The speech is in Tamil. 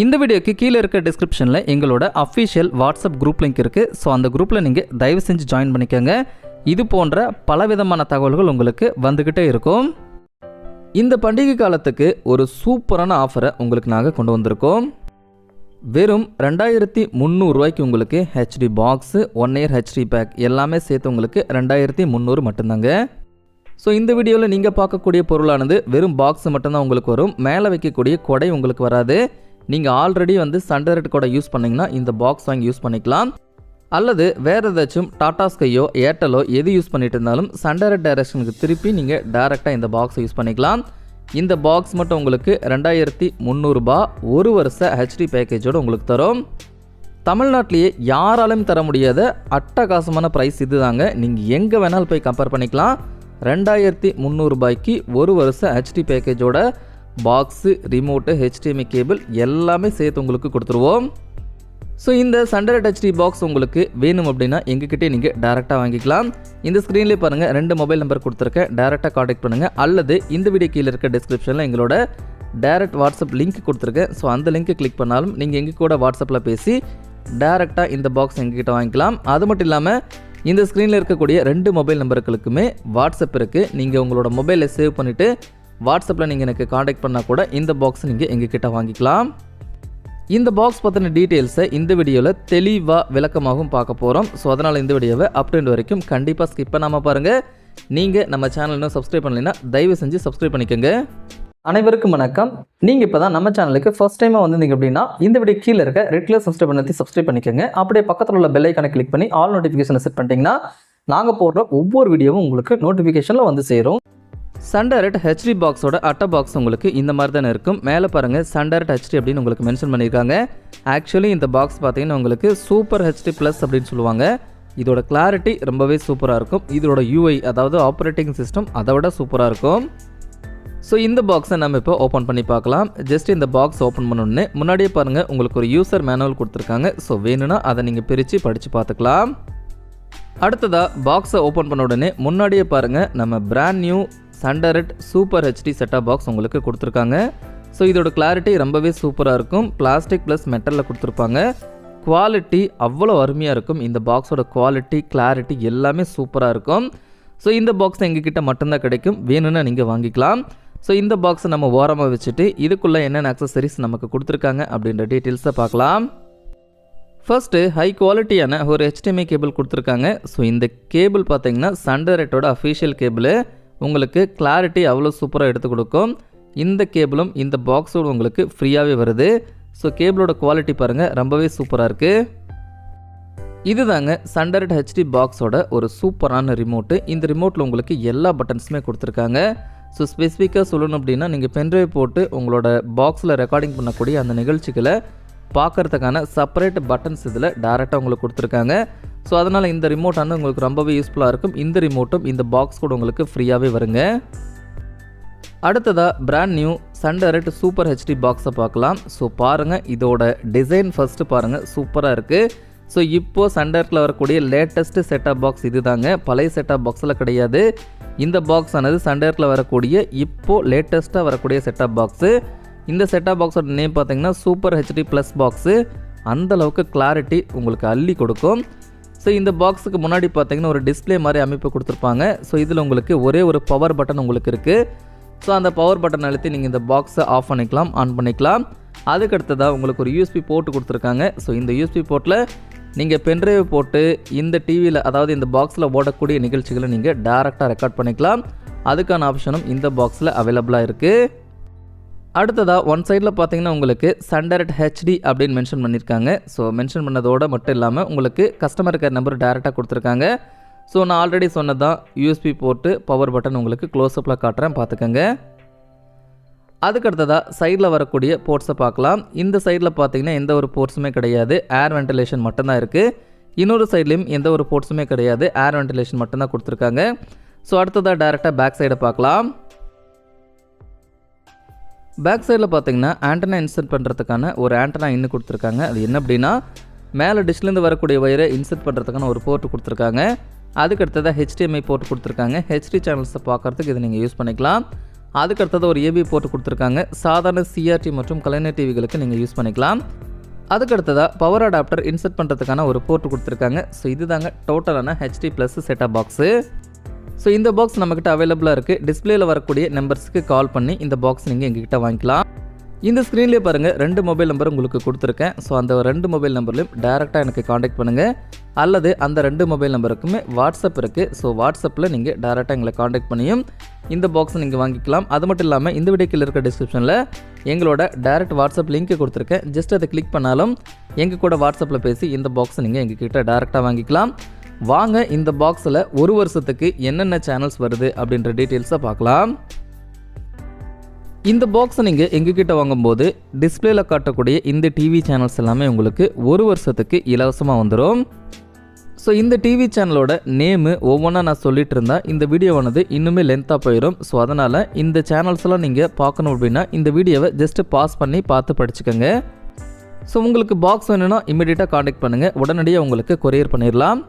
இந்த வீடியோக்கு கீழே இருக்க டிஸ்கிரிப்ஷனில் எங்களோட அஃபிஷியல் வாட்ஸ்அப் குரூப் லிங்க் இருக்குது ஸோ அந்த குரூப்பில் நீங்கள் தயவு செஞ்சு ஜாயின் பண்ணிக்கோங்க. இது போன்ற பலவிதமான தகவல்கள் உங்களுக்கு வந்துக்கிட்டே இருக்கும். இந்த பண்டிகை காலத்துக்கு ஒரு சூப்பரான ஆஃபரை உங்களுக்கு நாங்கள் கொண்டு வந்திருக்கோம். வெறும் ரெண்டாயிரத்தி முந்நூறுரூவாய்க்கு உங்களுக்கு HD box one year HD pack எல்லாமே சேர்த்து உங்களுக்கு ரெண்டாயிரத்தி முந்நூறு மட்டும்தாங்க. ஸோ இந்த வீடியோவில் நீங்கள் பார்க்கக்கூடிய பொருளானது வெறும் பாக்ஸ் மட்டும்தான் உங்களுக்கு வரும். மேலே வைக்கக்கூடிய கொடை உங்களுக்கு வராது. நீங்கள் ஆல்ரெடி வந்து சண்டரட் கூட யூஸ் பண்ணிங்கன்னா இந்த பாக்ஸ் வாங்கி யூஸ் பண்ணிக்கலாம். அல்லது வேறு ஏதாச்சும் டாடா ஸ்கையோ ஏர்டெலோ எது யூஸ் பண்ணிட்டு இருந்தாலும் சண்டரட் டைரக்ஷனுக்கு திருப்பி நீங்கள் டேரெக்டாக இந்த பாக்ஸை யூஸ் பண்ணிக்கலாம். இந்த பாக்ஸ் மட்டும் உங்களுக்கு ரெண்டாயிரத்தி முந்நூறுபா ஒரு வருஷ ஹெச்டி பேக்கேஜோடு உங்களுக்கு தரும். தமிழ்நாட்டிலேயே யாராலையும் தர முடியாத அட்டகாசமான ப்ரைஸ் இது தாங்க நீங்கள் எங்கே வேணாலும் போய் கம்பேர் பண்ணிக்கலாம். ரெண்டாயிரத்தி முந்நூறுபாய்க்கு ஒரு வருஷம் ஹெச்டி பேக்கேஜோட பாக்ஸு ரிமோட்டு ஹெச்டிஎம்ஐ கேபிள் எல்லாமே சேர்த்து உங்களுக்கு கொடுத்துருவோம். ஸோ இந்த சண்டரட் ஹெச்டி பாக்ஸ் உங்களுக்கு வேணும் அப்படின்னா எங்ககிட்டே நீங்கள் டேரெக்டாக வாங்கிக்கலாம். இந்த ஸ்க்ரீன்லேயே பாருங்கள் ரெண்டு மொபைல் நம்பர் கொடுத்துருக்கேன். டேரெக்டாக காண்டாக்ட் பண்ணுங்கள் அல்லது இந்த வீடியோ கீழே இருக்க டிஸ்கிரிப்ஷனில் எங்களோட டேரக்ட் வாட்ஸ்அப் லிங்க் கொடுத்துருக்கேன். ஸோ அந்த லிங்க்கை கிளிக் பண்ணாலும் நீங்கள் எங்கள் கூட வாட்ஸ்அப்பில் பேசி டேரெக்டாக இந்த பாக்ஸ் எங்ககிட்ட வாங்கிக்கலாம். அது மட்டும் இல்லாமல் இந்த ஸ்க்ரீனில் இருக்கக்கூடிய ரெண்டு மொபைல் நம்பர்களுக்குமே வாட்ஸ்அப் இருக்குது நீங்கள் உங்களோட மொபைலை சேவ் பண்ணிவிட்டு வாட்ஸ்அப்பில் நீங்கள் எனக்கு காண்டாக்ட் பண்ணால் கூட இந்த பாக்ஸ் நீங்கள் எங்ககிட்ட வாங்கிக்கலாம். இந்த பாக்ஸ் பற்றின டீட்டெயில்ஸை இந்த வீடியோவில் தெளிவாக விளக்கமாகவும் பார்க்க போகிறோம் ஸோ அதனால் இந்த வீடியோவை அப்டேட் வரைக்கும் கண்டிப்பாக ஸ்கிப் பண்ணாமல் பாருங்கள் நீங்கள் நம்ம சேனல் இன்னும் சப்ஸ்கிரைப் பண்ணலைன்னா தயவு செஞ்சு சப்ஸ்கிரைப் பண்ணிக்கோங்க. அனைவருக்கும் வணக்கம். நீங்கள் இப்போ தான் நம்ம சேனலுக்கு ஃபஸ்ட் டைமாக வந்திருந்தீங்க அப்படின்னா இந்த வீடியோ கீழே இருக்க ரெட் கலர் சப்ஸ்கிரைப் பண்ணி சப்ஸ்கிரைப் பண்ணிக்கோங்க. அப்படியே பக்கத்தில் உள்ள பெல் ஐக்கானை கிளிக் பண்ணி ஆல் நோட்டிஃபிகேஷனை செட் பண்ணிட்டீங்கன்னா நாங்கள் போடுற ஒவ்வொரு வீடியோவும் உங்களுக்கு நோட்டிஃபிகேஷனில் வந்து சேரும். சண்டரட் ஹெச்டி பாக்ஸோட அட்டை பாக்ஸ் உங்களுக்கு இந்த மாதிரி தானே இருக்கும். மேலே பாருங்கள் சண்டரட் ஹெச்டி அப்படின்னு உங்களுக்கு மென்ஷன் பண்ணியிருக்காங்க. ஆக்சுவலி இந்த பாக்ஸ் பார்த்தீங்கன்னா உங்களுக்கு சூப்பர் ஹெச்டி ப்ளஸ் அப்படின்னு சொல்லுவாங்க. இதோட கிளாரிட்டி ரொம்பவே சூப்பராக இருக்கும். இதோட யூஐ அதாவது ஆப்ரேட்டிங் சிஸ்டம் அதை விட சூப்பராக இருக்கும். ஸோ இந்த பாக்ஸை நம்ம இப்போ ஓப்பன் பண்ணி பார்க்கலாம். ஜஸ்ட் இந்த பாக்ஸ் ஓப்பன் பண்ணோடனே முன்னாடியே பாருங்கள் உங்களுக்கு ஒரு யூசர் மேனுவல் கொடுத்துருக்காங்க. ஸோ வேணும்னா அதை நீங்கள் பிரித்து படித்து பார்த்துக்கலாம். அடுத்ததாக பாக்ஸை ஓப்பன் பண்ண உடனே முன்னாடியே பாருங்கள் நம்ம brand new Sun Direct super HD set top box உங்களுக்கு கொடுத்துருக்காங்க. ஸோ இதோட கிளாரிட்டி ரொம்பவே சூப்பராக இருக்கும். பிளாஸ்டிக் ப்ளஸ் மெட்டலில் கொடுத்துருப்பாங்க. குவாலிட்டி அவ்வளோ அருமையாக இருக்கும். இந்த பாக்ஸோட குவாலிட்டி கிளாரிட்டி எல்லாமே சூப்பராக இருக்கும். ஸோ இந்த பாக்ஸ் எங்ககிட்ட மட்டும்தான் கிடைக்கும். வேணும்னா நீங்கள் வாங்கிக்கலாம். ஸோ இந்த பாக்ஸை நம்ம ஓரமாக வச்சுட்டு இதுக்குள்ளே என்னென்ன அக்சசரிஸ் நமக்கு கொடுத்துருக்காங்க அப்படின்ற டீட்டெயில்ஸை பார்க்கலாம். ஃபர்ஸ்ட்டு ஹை குவாலிட்டியான ஒரு ஹெச்டிஎம்ஐ கேபிள் கொடுத்துருக்காங்க. ஸோ இந்த கேபிள் பார்த்தீங்கன்னா சண்டரேட்டோட அஃபீஷியல் கேபிள் உங்களுக்கு கிளாரிட்டி அவ்வளோ சூப்பராக எடுத்து கொடுக்கும். இந்த கேபிளும் இந்த பாக்ஸோடு உங்களுக்கு ஃப்ரீயாகவே வருது. ஸோ கேபிளோட குவாலிட்டி பாருங்கள் ரொம்பவே சூப்பராக இருக்குது இதுதாங்க சண்டர்ட் ஹெச்டி பாக்ஸோட ஒரு சூப்பரான ரிமோட்டு இந்த ரிமோட்டில் உங்களுக்கு எல்லா பட்டன்ஸுமே கொடுத்துருக்காங்க. ஸோ ஸ்பெசிஃபிக்காக சொல்லணும் அப்படின்னா நீங்கள் பென்ட்ரைவ் போட்டு உங்களோட பாக்ஸில் ரெக்கார்டிங் பண்ணக்கூடிய அந்த நிகழ்ச்சிகளை பார்க்கறதுக்கான செப்பரேட் பட்டன்ஸ் இதில் டேரெக்டாக உங்களுக்கு கொடுத்துருக்காங்க. ஸோ அதனால் இந்த ரிமோட் வந்து உங்களுக்கு ரொம்பவே யூஸ்ஃபுல்லாக இருக்கும். இந்த ரிமோட்டும் இந்த பாக்ஸ் கூட உங்களுக்கு ஃப்ரீயாகவே வருங்க. அடுத்ததாக brand new Sun Direct super HD பாக்ஸை பார்க்கலாம். ஸோ பாருங்கள் இதோட டிசைன் ஃபஸ்ட்டு பாருங்கள் சூப்பராக இருக்குது ஸோ இப்போது சண்டரில் வரக்கூடிய லேட்டஸ்ட்டு செட்டாப் பாக்ஸ் இதுதாங்க. பழைய செட்டாப் பாக்ஸில் கிடையாது. இந்த பாக்ஸ் ஆனது சண்டரில் வரக்கூடிய இப்போது லேட்டஸ்ட்டாக வரக்கூடிய செட்டப் பாக்ஸு இந்த செட்டாப் பாக்ஸோட நேம் பார்த்தீங்கன்னா சூப்பர் ஹெச்டி ப்ளஸ் பாக்ஸு அந்தளவுக்கு கிளாரிட்டி உங்களுக்கு அள்ளி கொடுக்கும். ஸோ இந்த பாக்ஸுக்கு முன்னாடி பார்த்தீங்கன்னா ஒரு டிஸ்ப்ளே மாதிரி அமைப்பு கொடுத்துருப்பாங்க. ஸோ இதில் உங்களுக்கு ஒரே ஒரு பவர் பட்டன் உங்களுக்கு இருக்குது ஸோ அந்த பவர் பட்டன் அழுத்தி நீங்கள் இந்த பாக்ஸை ஆஃப் பண்ணிக்கலாம் ஆன் பண்ணிக்கலாம். அதுக்கடுத்ததாக உங்களுக்கு ஒரு யூஎஸ்பி போர்ட்டு கொடுத்துருக்காங்க. ஸோ இந்த யூஎஸ்பி போர்ட்டில் நீங்கள் பென்ட்ரைவ் போட்டு இந்த டிவியில் அதாவது இந்த பாக்ஸில் ஓடக்கூடிய நிகழ்ச்சிகளை நீங்கள் டேரெக்டாக ரெக்கார்ட் பண்ணிக்கலாம். அதுக்கான ஆப்ஷனும் இந்த பாக்ஸில் அவைலபிளாக இருக்குது அடுத்ததாக ஒன் சைடில் பார்த்தீங்கன்னா உங்களுக்கு சண்டரட் ஹெச்டி அப்படின்னு மென்ஷன் பண்ணியிருக்காங்க ஸோ மென்ஷன் பண்ணதோடு மட்டும் இல்லாமல் உங்களுக்கு கஸ்டமர் கேர் நம்பர் டேரெக்டாக கொடுத்துருக்காங்க. ஸோ நான் ஆல்ரெடி சொன்னதான் யூஎஸ்பி போட்டு பவர் பட்டன் உங்களுக்கு க்ளோஸ்அப்பில் காட்டுறேன் பார்த்துக்கோங்க அதுக்கு அடுத்ததாக சைடில் வரக்கூடிய போர்ட்ஸை பார்க்கலாம் இந்த சைடில் பார்த்தீங்கன்னா எந்த ஒரு போர்ட்ஸுமே கிடையாது. ஏர் வென்டிலேஷன் மட்டும்தான் இருக்குது இன்னொரு சைட்லேயும் எந்த ஒரு போர்ட்ஸுமே கிடையாது. ஏர் வென்டிலேஷன் மட்டும்தான் கொடுத்துருக்காங்க. ஸோ அடுத்ததாக டேரெக்டாக பேக் சைடை பார்க்கலாம் பேக் சைடில் பார்த்தீங்கன்னா ஆண்டனா இன்சர்ட் பண்ணுறதுக்கான ஒரு ஆண்டனா இன்னும் கொடுத்துருக்காங்க. அது என்ன அப்படின்னா மேலே டிஷ்லேருந்து வரக்கூடிய வயரை இன்சர்ட் பண்ணுறதுக்கான ஒரு போர்ட் கொடுத்துருக்காங்க. அதுக்கு அடுத்ததாக ஹெச்டிஎம்ஐ போர்ட் கொடுத்துருக்காங்க. ஹெச்டி சேனல்ஸை பார்க்குறதுக்கு இதை நீங்கள் யூஸ் பண்ணிக்கலாம். அதுக்கடுத்தது ஒரு ஏபி போட்டு கொடுத்துருக்காங்க. சாதாரண சிஆர்டி மற்றும் கலைஞர் டிவிகளுக்கு நீங்கள் யூஸ் பண்ணிக்கலாம். அதுக்கடுத்ததாக பவர் அடாப்டர் இன்சர்ட் பண்ணுறதுக்கான ஒரு போர்ட் கொடுத்துருக்காங்க. ஸோ இதுதாங்க டோட்டலான HD plus setup box so இந்த பாக்ஸ் நம்மக்கிட்ட அவைலபிளாக இருக்குது டிஸ்பிளேயில் வரக்கூடிய நம்பர்ஸ்க்கு கால் பண்ணி இந்த பாக்ஸ் நீங்கள் எங்ககிட்ட வாங்கிக்கலாம். இந்த ஸ்க்ரீன்லேயே பாருங்கள் ரெண்டு மொபைல் நம்பர் உங்களுக்கு கொடுத்துருக்கேன். ஸோ அந்த ரெண்டு மொபைல் நம்பர்லையும் டேரெக்டாக எனக்கு காண்டாக்ட் பண்ணுங்கள் அல்லது அந்த ரெண்டு மொபைல் நம்பருக்குமே வாட்ஸ்அப் இருக்குது ஸோ வாட்ஸ்அப்பில் நீங்கள் டேரெக்டாக எங்களை காண்டாக்ட் பண்ணியும் இந்த பாக்ஸை நீங்கள் வாங்கிக்கலாம். அது மட்டும் இல்லாமல் இந்த வீடியோக்கில் இருக்க டிஸ்கிரிப்ஷனில் எங்களோட டேரெக்ட் வாட்ஸ்அப் லிங்க்கை கொடுத்துருக்கேன். ஜஸ்ட் அதை கிளிக் பண்ணாலும் எங்கள் கூட வாட்ஸ்அப்பில் பேசி இந்த பாக்ஸை நீங்கள் எங்ககிட்ட டேரெக்டாக வாங்கிக்கலாம். வாங்க இந்த பாக்ஸில் ஒரு வருஷத்துக்கு என்னென்ன சேனல்ஸ் வருது அப்படின்ற டீட்டெயில்ஸை பார்க்கலாம். இந்த பாக்ஸை நீங்கள் எங்ககிட்ட வாங்கும்போது டிஸ்பிளேல காட்டக்கூடிய இந்த டிவி சேனல்ஸ் எல்லாமே உங்களுக்கு ஒரு வருஷத்துக்கு இலவசமாக வந்துடும் ஸோ இந்த டிவி சேனலோட நேமு ஒவ்வொன்றா நான் சொல்லிட்டு இருந்தேன் இந்த வீடியோவானது இன்னுமே லென்த்தாக போயிடும் ஸோ அதனால் இந்த சேனல்ஸ்லாம் நீங்கள் பார்க்கணும் அப்படின்னா இந்த வீடியோவை ஜஸ்ட்டு பாஸ் பண்ணி பார்த்து படிச்சுக்கோங்க. ஸோ உங்களுக்கு பாக்ஸ் வேணும்னா இமீடியட்டாக காண்டாக்ட் பண்ணுங்கள் உடனடியாக உங்களுக்கு கொரியர் பண்ணிடலாம்